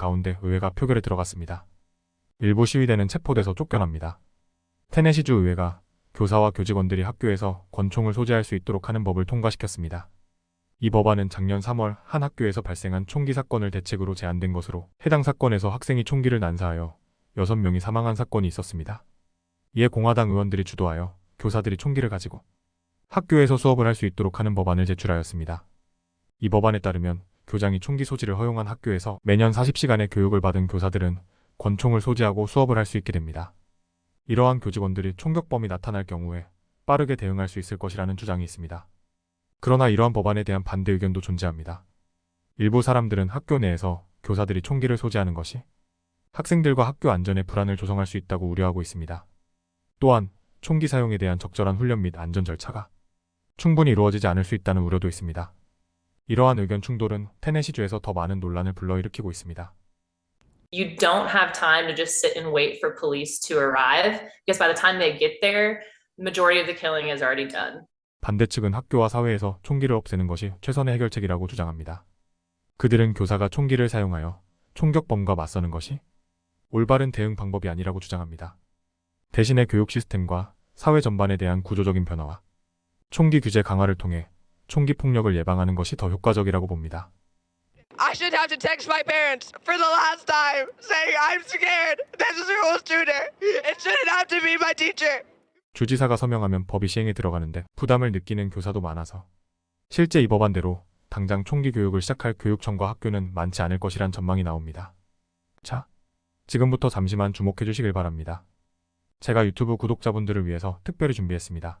가운데 의회가 표결에 들어갔습니다. 일부 시위대는 체포돼서 쫓겨납니다. 테네시주 의회가 교사와 교직원들이 학교에서 권총을 소지할 수 있도록 하는 법을 통과시켰습니다. 이 법안은 작년 3월 한 학교에서 발생한 총기 사건을 대책으로 제안된 것으로 해당 사건에서 학생이 총기를 난사하여 6명이 사망한 사건이 있었습니다. 이에 공화당 의원들이 주도하여 교사들이 총기를 가지고 학교에서 수업을 할 수 있도록 하는 법안을 제출하였습니다. 이 법안에 따르면 교장이 총기 소지를 허용한 학교에서 매년 40시간의 교육을 받은 교사들은 권총을 소지하고 수업을 할 수 있게 됩니다. 이러한 교직원들이 총격범이 나타날 경우에 빠르게 대응할 수 있을 것이라는 주장이 있습니다. 그러나 이러한 법안에 대한 반대 의견도 존재합니다. 일부 사람들은 학교 내에서 교사들이 총기를 소지하는 것이 학생들과 학교 안전에 불안을 조성할 수 있다고 우려하고 있습니다. 또한 총기 사용에 대한 적절한 훈련 및 안전 절차가 충분히 이루어지지 않을 수 있다는 우려도 있습니다. 이러한 의견 충돌은 테네시주에서 더 많은 논란을 불러일으키고 있습니다. you don't have time to just sit and wait for police to arrive because by the time they get there, the majority of the killing is already done. 반대 측은 학교와 사회에서 총기를 없애는 것이 최선의 해결책이라고 주장합니다. 그들은 교사가 총기를 사용하여 총격범과 맞서는 것이 올바른 대응 방법이 아니라고 주장합니다. 대신에 교육 시스템과 사회 전반에 대한 구조적인 변화와 총기 규제 강화를 통해 총기 폭력을 예방하는 것이 더 효과적이라고 봅니다. I should have to text my parents for the last time saying I'm scared. This is a school shooter. It shouldn't have to be my teacher. 주지사가 서명하면 법이 시행에 들어가는데 부담을 느끼는 교사도 많아서 실제 이 법안대로 당장 총기 교육을 시작할 교육청과 학교는 많지 않을 것이란 전망이 나옵니다. 자, 지금부터 잠시만 주목해 주시길 바랍니다. 제가 유튜브 구독자분들을 위해서 특별히 준비했습니다.